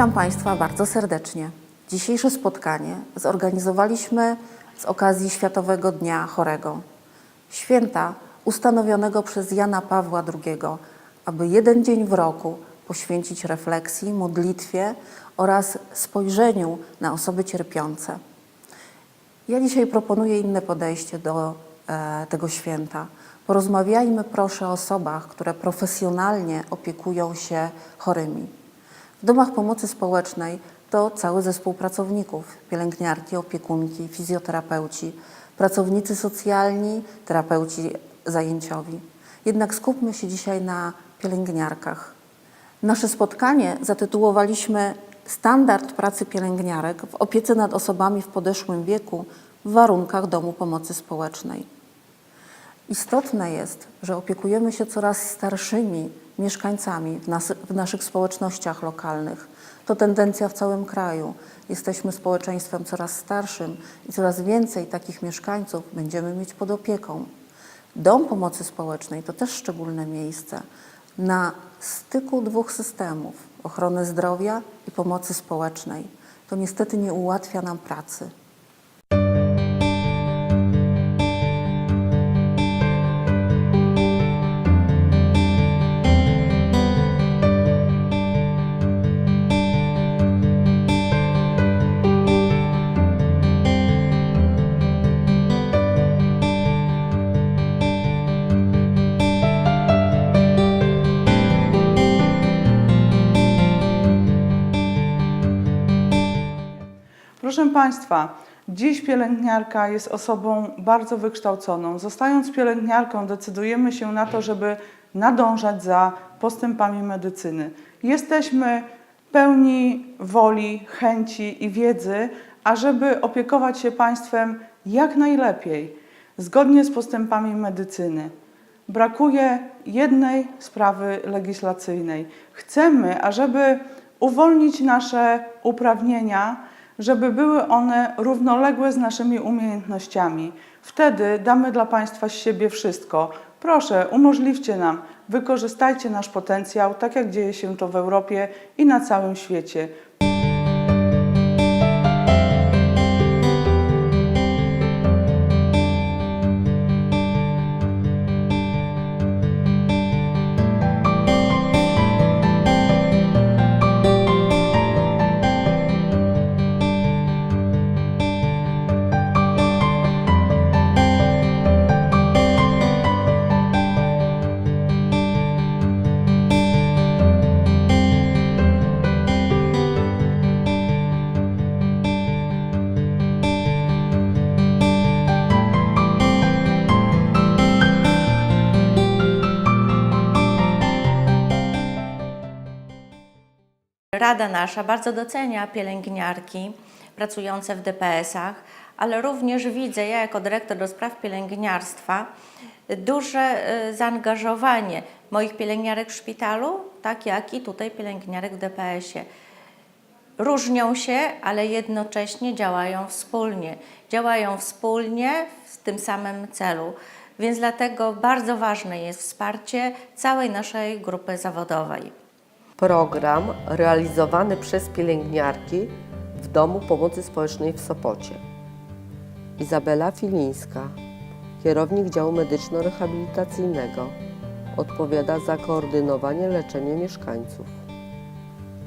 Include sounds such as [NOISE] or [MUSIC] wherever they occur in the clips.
Witam Państwa bardzo serdecznie. Dzisiejsze spotkanie zorganizowaliśmy z okazji Światowego Dnia Chorego. Święta ustanowionego przez Jana Pawła II, aby jeden dzień w roku poświęcić refleksji, modlitwie oraz spojrzeniu na osoby cierpiące. Ja dzisiaj proponuję inne podejście do e, tego święta. Porozmawiajmy proszę o osobach, które profesjonalnie opiekują się chorymi. W domach pomocy społecznej to cały zespół pracowników, pielęgniarki, opiekunki, fizjoterapeuci, pracownicy socjalni, terapeuci zajęciowi. Jednak skupmy się dzisiaj na pielęgniarkach. Nasze spotkanie zatytułowaliśmy Standard pracy pielęgniarek w opiece nad osobami w podeszłym wieku w warunkach domu pomocy społecznej. Istotne jest, że opiekujemy się coraz starszymi mieszkańcami w, nas, w naszych społecznościach lokalnych. To tendencja w całym kraju. Jesteśmy społeczeństwem coraz starszym i coraz więcej takich mieszkańców będziemy mieć pod opieką. Dom pomocy społecznej to też szczególne miejsce na styku dwóch systemów ochrony zdrowia i pomocy społecznej. To niestety nie ułatwia nam pracy. Proszę Państwa, dziś pielęgniarka jest osobą bardzo wykształconą. Zostając pielęgniarką, decydujemy się na to, żeby nadążać za postępami medycyny. Jesteśmy pełni woli, chęci i wiedzy, ażeby opiekować się Państwem jak najlepiej, zgodnie z postępami medycyny. Brakuje jednej sprawy legislacyjnej. Chcemy, ażeby uwolnić nasze uprawnienia, żeby były one równoległe z naszymi umiejętnościami. Wtedy damy dla Państwa z siebie wszystko. Proszę, umożliwcie nam, wykorzystajcie nasz potencjał, tak jak dzieje się to w Europie i na całym świecie. Nasza bardzo docenia pielęgniarki pracujące w DPS-ach, ale również widzę, ja jako dyrektor do spraw pielęgniarstwa, duże y, zaangażowanie moich pielęgniarek w szpitalu, tak jak i tutaj pielęgniarek w DPS-ie. Różnią się, ale jednocześnie działają wspólnie. Działają wspólnie w tym samym celu. Więc dlatego bardzo ważne jest wsparcie całej naszej grupy zawodowej. Program realizowany przez pielęgniarki w Domu Pomocy Społecznej w Sopocie. Izabela Filińska, kierownik działu medyczno-rehabilitacyjnego, odpowiada za koordynowanie leczenia mieszkańców.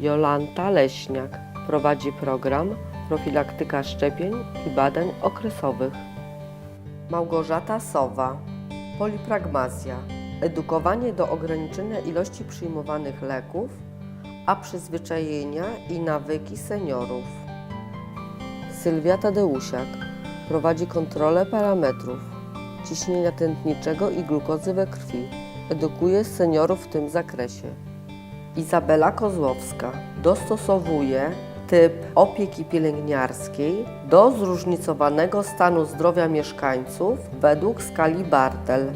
Jolanta Leśniak prowadzi program Profilaktyka szczepień i badań okresowych. Małgorzata Sowa, Polipragmazja, edukowanie do ograniczenia ilości przyjmowanych leków, a przyzwyczajenia i nawyki seniorów. Sylwia Tadeusiak prowadzi kontrolę parametrów ciśnienia tętniczego i glukozy we krwi. Edukuje seniorów w tym zakresie. Izabela Kozłowska dostosowuje typ opieki pielęgniarskiej do zróżnicowanego stanu zdrowia mieszkańców według skali Bartel.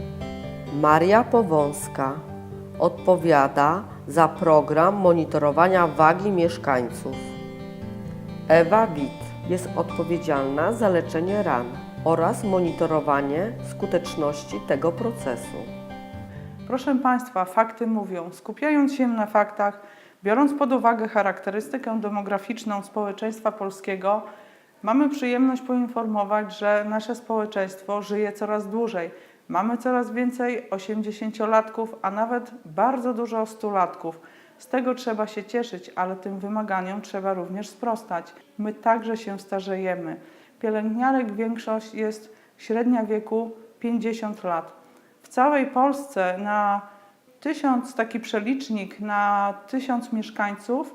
Maria Powązka odpowiada za program monitorowania wagi mieszkańców. Ewa Wit jest odpowiedzialna za leczenie ran oraz monitorowanie skuteczności tego procesu. Proszę Państwa, fakty mówią. Skupiając się na faktach, Biorąc pod uwagę charakterystykę demograficzną społeczeństwa polskiego, mamy przyjemność poinformować, że nasze społeczeństwo żyje coraz dłużej. Mamy coraz więcej 80-latków, a nawet bardzo dużo 100-latków. Z tego trzeba się cieszyć, ale tym wymaganiom trzeba również sprostać. My także się starzejemy. Pielęgniarek większość jest średnia wieku 50 lat. W całej Polsce na tysiąc, taki przelicznik na tysiąc mieszkańców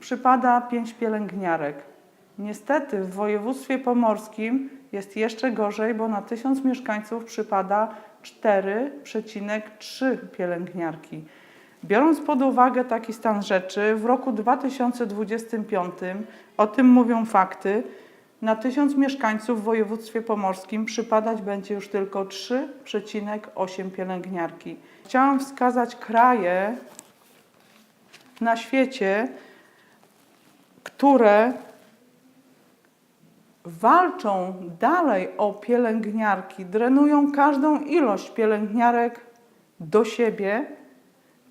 przypada pięć pielęgniarek. Niestety w województwie pomorskim jest jeszcze gorzej, bo na tysiąc mieszkańców przypada 4,3 pielęgniarki. Biorąc pod uwagę taki stan rzeczy, w roku 2025, o tym mówią fakty, na tysiąc mieszkańców w województwie pomorskim przypadać będzie już tylko 3,8 pielęgniarki. Chciałam wskazać kraje na świecie, które walczą dalej o pielęgniarki, drenują każdą ilość pielęgniarek do siebie,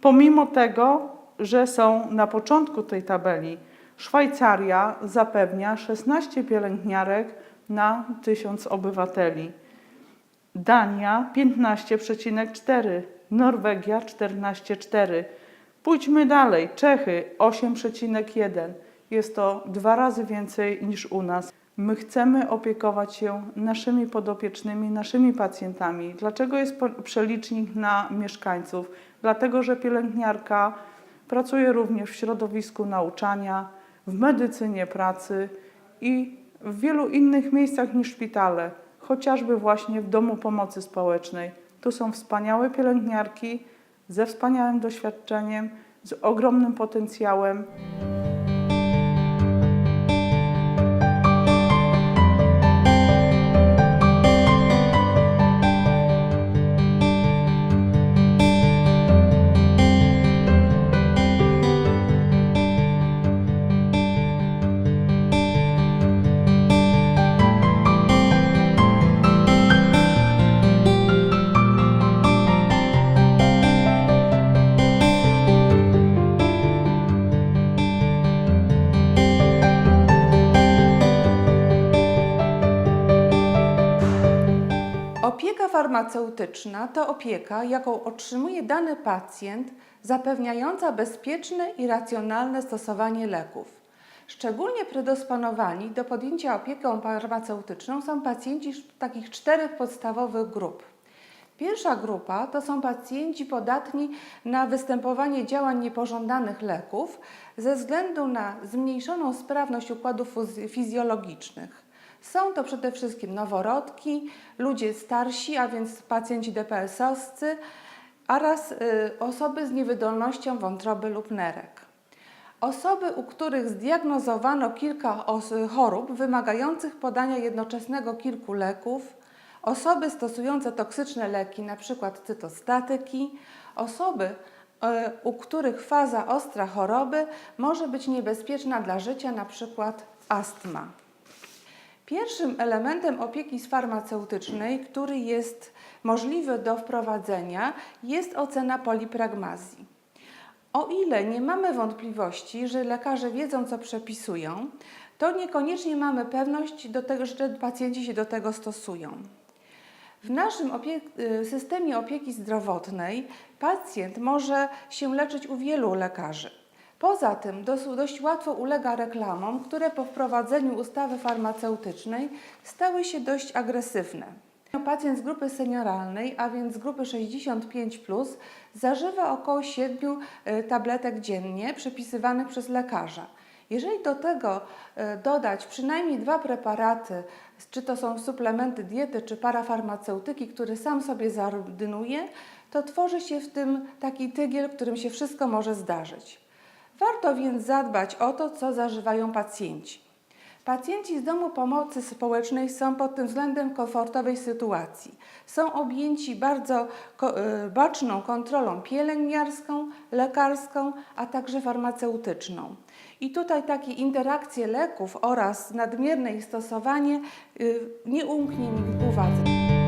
pomimo tego, że są na początku tej tabeli. Szwajcaria zapewnia 16 pielęgniarek na 1000 obywateli. Dania 15,4, Norwegia 14,4. Pójdźmy dalej. Czechy 8,1. Jest to dwa razy więcej niż u nas. My chcemy opiekować się naszymi podopiecznymi, naszymi pacjentami. Dlaczego jest przelicznik na mieszkańców? Dlatego, że pielęgniarka pracuje również w środowisku nauczania, w medycynie pracy i w wielu innych miejscach niż szpitale, chociażby właśnie w domu pomocy społecznej. Tu są wspaniałe pielęgniarki ze wspaniałym doświadczeniem, z ogromnym potencjałem. Farmaceutyczna to opieka, jaką otrzymuje dany pacjent, zapewniająca bezpieczne i racjonalne stosowanie leków. Szczególnie predysponowani do podjęcia opieką farmaceutyczną są pacjenci z takich czterech podstawowych grup. Pierwsza grupa to są pacjenci podatni na występowanie działań niepożądanych leków ze względu na zmniejszoną sprawność układów fizjologicznych. Są to przede wszystkim noworodki, ludzie starsi, a więc pacjenci DPS-owscy oraz y, osoby z niewydolnością wątroby lub nerek. Osoby, u których zdiagnozowano kilka chorób wymagających podania jednoczesnego kilku leków, osoby stosujące toksyczne leki, np. cytostatyki, osoby, e, u których faza ostra choroby może być niebezpieczna dla życia, np. astma. Pierwszym elementem opieki farmaceutycznej, który jest możliwy do wprowadzenia, jest ocena polipragmazji. O ile nie mamy wątpliwości, że lekarze wiedzą, co przepisują, to niekoniecznie mamy pewność do tego, że pacjenci się do tego stosują. W naszym opie- y, systemie opieki zdrowotnej pacjent może się leczyć u wielu lekarzy. Poza tym dość łatwo ulega reklamom, które po wprowadzeniu ustawy farmaceutycznej stały się dość agresywne. Pacjent z grupy senioralnej, a więc z grupy 65, zażywa około 7 y, tabletek dziennie przepisywanych przez lekarza. Jeżeli do tego y, dodać przynajmniej dwa preparaty, czy to są suplementy diety, czy parafarmaceutyki, które sam sobie zaordynuje, to tworzy się w tym taki tygiel, w którym się wszystko może zdarzyć. Warto więc zadbać o to, co zażywają pacjenci. Pacjenci z domu pomocy społecznej są pod tym względem komfortowej sytuacji. Są objęci bardzo y, baczną kontrolą pielęgniarską, lekarską, a także farmaceutyczną. I tutaj takie interakcje leków oraz nadmierne ich stosowanie y, nie umknie w uwadze.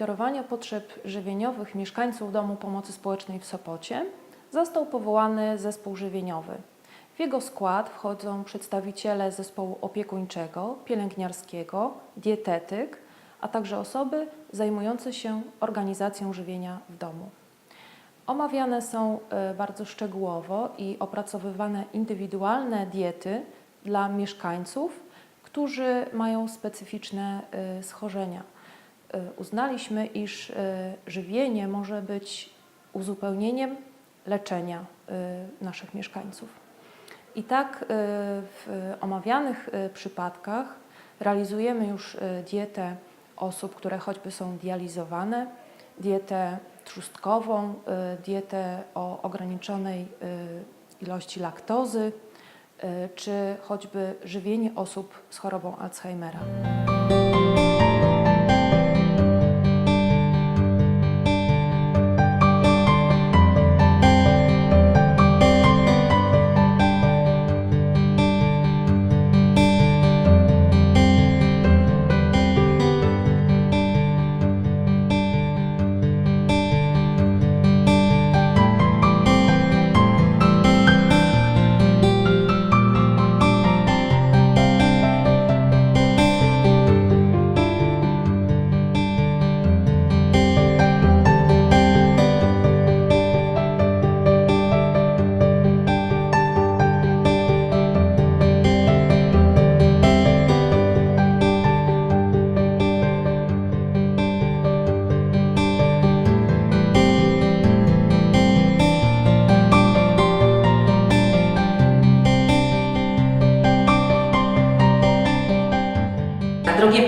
Zaspokajania potrzeb żywieniowych mieszkańców Domu Pomocy Społecznej w Sopocie został powołany zespół żywieniowy. W jego skład wchodzą przedstawiciele zespołu opiekuńczego, pielęgniarskiego, dietetyk, a także osoby zajmujące się organizacją żywienia w domu. Omawiane są e, bardzo szczegółowo i opracowywane indywidualne diety dla mieszkańców, którzy mają specyficzne e, schorzenia. E, Uznaliśmy, iż e, żywienie może być uzupełnieniem leczenia e, naszych mieszkańców. I tak w omawianych przypadkach realizujemy już dietę osób, które choćby są dializowane, dietę trzustkową, dietę o ograniczonej ilości laktozy, czy choćby żywienie osób z chorobą Alzheimera.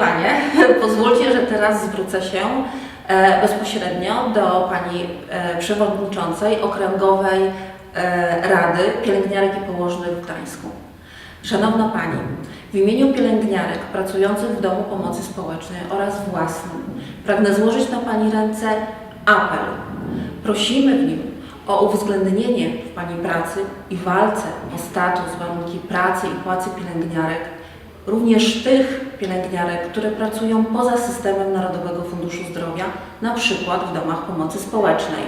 Panie, [LAUGHS] pozwólcie, że teraz zwrócę się e, bezpośrednio do Pani e, Przewodniczącej Okręgowej e, Rady Pielęgniarek i Położnych w Gdańsku. Szanowna Pani, w imieniu pielęgniarek pracujących w Domu Pomocy Społecznej oraz własnym pragnę złożyć na Pani ręce apel. Prosimy w nim o uwzględnienie w Pani pracy i walce o status, warunki pracy i płacy pielęgniarek również tych pielęgniarek, które pracują poza systemem Narodowego Funduszu Zdrowia, na przykład w domach pomocy społecznej.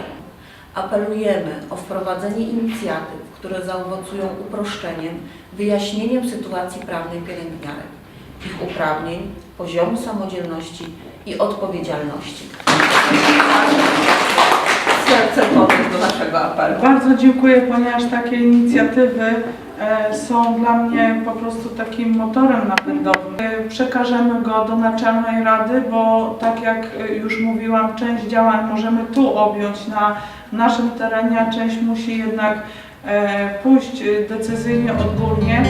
Apelujemy o wprowadzenie inicjatyw, które zaowocują uproszczeniem, wyjaśnieniem sytuacji prawnej pielęgniarek, ich uprawnień, poziomu samodzielności i odpowiedzialności. Podejść do naszego apelu. Bardzo dziękuję, ponieważ takie inicjatywy są dla mnie po prostu takim motorem napędowym. E, Przekażemy go do Naczelnej Rady, bo tak jak e, już mówiłam, część działań możemy tu objąć na naszym terenie, a część musi jednak e, pójść e, decyzyjnie odgórnie.